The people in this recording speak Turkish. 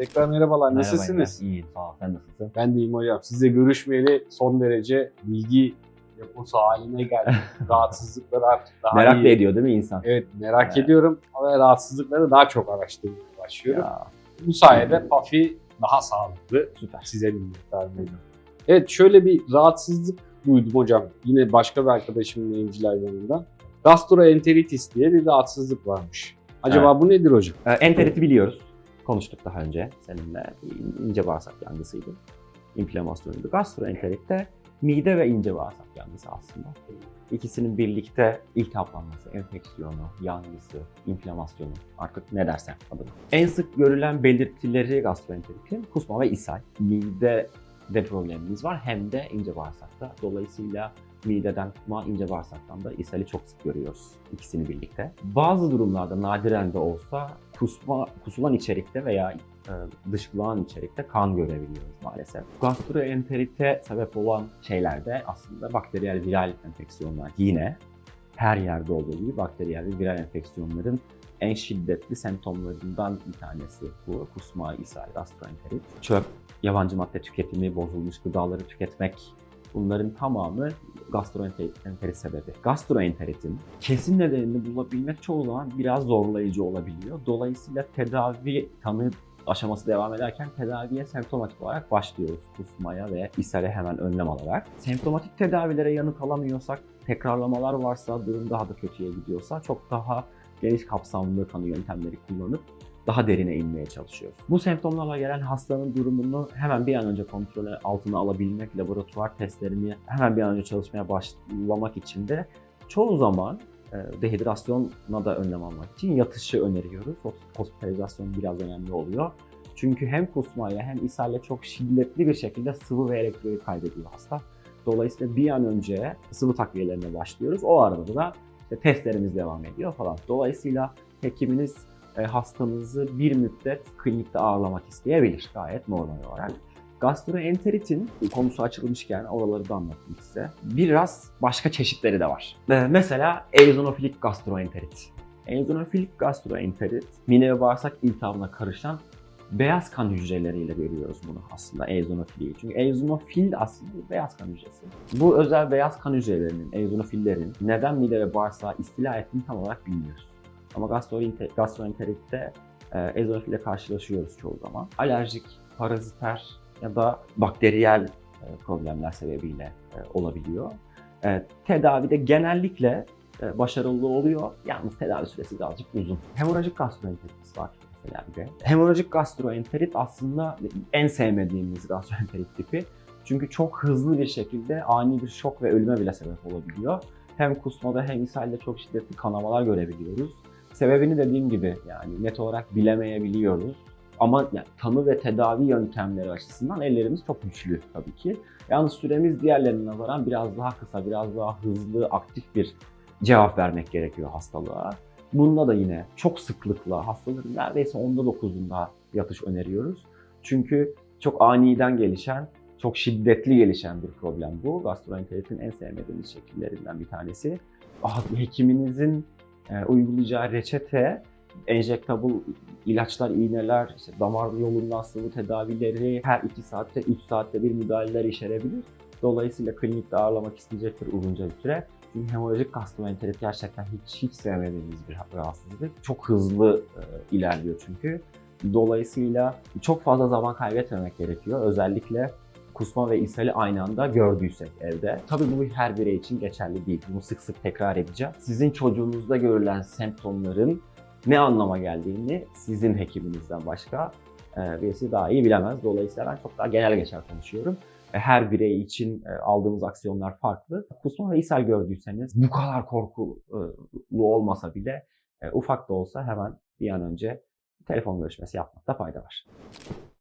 Tekrar merhabalar. Merhaba Nasılsınız? İyiyim sağ ol. Sen nasılsın? Ben de iyiyim hocam. Sizle görüşmeyeli son derece bilgi deposu haline geldim. Rahatsızlıkları artık daha Merak iyi. da ediyor değil mi insan? Evet merak Evet. ediyorum ve rahatsızlıkları daha çok araştırmaya başlıyorum. Ya, Bu sayede Pafi daha sağlıklı. süper. Size minnettarım hocam. Evet şöyle bir rahatsızlık duydum hocam. Yine başka bir arkadaşımın evciler yanında. Gastroenteritis diye bir rahatsızlık varmış. Acaba bu nedir hocam? Ee, enteriti biliyoruz. Konuştuk daha önce seninle. İnce bağırsak yanlısıydı. İnflamasyonuydu. Gastroenterit de mide ve ince bağırsak yanlısı aslında. İkisinin birlikte iltihaplanması, enfeksiyonu, yanlısı, inflamasyonu artık ne dersen adına. En sık görülen belirtileri gastroenteritin kusma ve ishal. Mide de problemimiz var hem de ince bağırsakta. Dolayısıyla mideden tutma, ince bağırsaktan da ishali çok sık görüyoruz ikisini birlikte. Bazı durumlarda nadiren de olsa kusma, kusulan içerikte veya e, dışkılanan içerikte kan görebiliyoruz maalesef. Gastroenterite sebep olan şeylerde aslında bakteriyel viral enfeksiyonlar yine her yerde olduğu gibi bakteriyel ve viral enfeksiyonların en şiddetli semptomlarından bir tanesi bu. Kusma, ishal, gastroenterit. Çöp, yabancı madde tüketimi, bozulmuş gıdaları tüketmek bunların tamamı gastroenterit sebebi. Gastroenteritin kesin nedenini bulabilmek çoğu zaman biraz zorlayıcı olabiliyor. Dolayısıyla tedavi tanı aşaması devam ederken tedaviye semptomatik olarak başlıyoruz. Kusmaya ve ishale hemen önlem alarak. Semptomatik tedavilere yanıt alamıyorsak, tekrarlamalar varsa, durum daha da kötüye gidiyorsa çok daha geniş kapsamlı tanı yöntemleri kullanıp daha derine inmeye çalışıyoruz. Bu semptomlarla gelen hastanın durumunu hemen bir an önce kontrol altına alabilmek, laboratuvar testlerini hemen bir an önce çalışmaya başlamak için de çoğu zaman e, dehidrasyona da önlem almak için yatışı öneriyoruz. Hos- Hospitalizasyon biraz önemli oluyor. Çünkü hem kusmayla hem ishalle çok şiddetli bir şekilde sıvı ve elektrolit kaybediyor hasta. Dolayısıyla bir an önce sıvı takviyelerine başlıyoruz. O arada da işte testlerimiz devam ediyor falan. Dolayısıyla hekiminiz hastanızı bir müddet klinikte ağırlamak isteyebilir. Gayet normal olarak. Gastroenteritin konusu açılmışken oraları da anlatayım size. Biraz başka çeşitleri de var. E, mesela eozinofilik gastroenterit. Eozinofilik gastroenterit mide ve bağırsak iltihabına karışan beyaz kan hücreleriyle görüyoruz bunu aslında eozinofiliyi. Çünkü eozinofil aslında beyaz kan hücresi. Bu özel beyaz kan hücrelerinin, eozinofillerin neden mide ve bağırsağı istila ettiğini tam olarak bilmiyoruz. Ama gastroenter- gastroenteritte e, eozinofille karşılaşıyoruz çoğu zaman. Alerjik, paraziter ya da bakteriyel e, problemler sebebiyle e, olabiliyor. E, tedavide genellikle e, başarılı oluyor. Yalnız tedavi süresi birazcık uzun. Hemorajik gastroenteritis var mesela bir de. Hemorajik gastroenterit aslında en sevmediğimiz gastroenterit tipi. Çünkü çok hızlı bir şekilde ani bir şok ve ölüme bile sebep olabiliyor. Hem kusmada hem ishalde çok şiddetli kanamalar görebiliyoruz. Sebebini dediğim gibi yani net olarak bilemeyebiliyoruz. Ama yani tanı ve tedavi yöntemleri açısından ellerimiz çok güçlü tabii ki. Yalnız süremiz diğerlerine nazaran biraz daha kısa, biraz daha hızlı, aktif bir cevap vermek gerekiyor hastalığa. Bunda da yine çok sıklıkla hastaların neredeyse onda dokuzunda yatış öneriyoruz. Çünkü çok aniden gelişen, çok şiddetli gelişen bir problem bu. Gastroenteritin en sevmediğimiz şekillerinden bir tanesi. Ah, Hekiminizin e, uygulayacağı reçete enjektable ilaçlar, iğneler, işte damar yolundan sıvı tedavileri her 2 saatte, 3 saatte bir müdahaleler içerebilir. Dolayısıyla klinikte ağırlamak isteyecektir uzunca bir süre. Çünkü hemorajik gastroenterit gerçekten hiç hiç sevmediğimiz bir rahatsızlık. Çok hızlı e, ilerliyor çünkü. Dolayısıyla çok fazla zaman kaybetmemek gerekiyor. Özellikle kusma ve ishali aynı anda gördüysek evde. Tabii bu her birey için geçerli değil. Bunu sık sık tekrar edeceğim. Sizin çocuğunuzda görülen semptomların ne anlama geldiğini sizin hekiminizden başka e, birisi daha iyi bilemez. Dolayısıyla ben çok daha genel geçer konuşuyorum. E, Her birey için e, aldığımız aksiyonlar farklı. Kusma ve ishal gördüyseniz bu kadar korkulu olmasa bile ufak da olsa hemen bir an önce telefon görüşmesi yapmakta fayda var.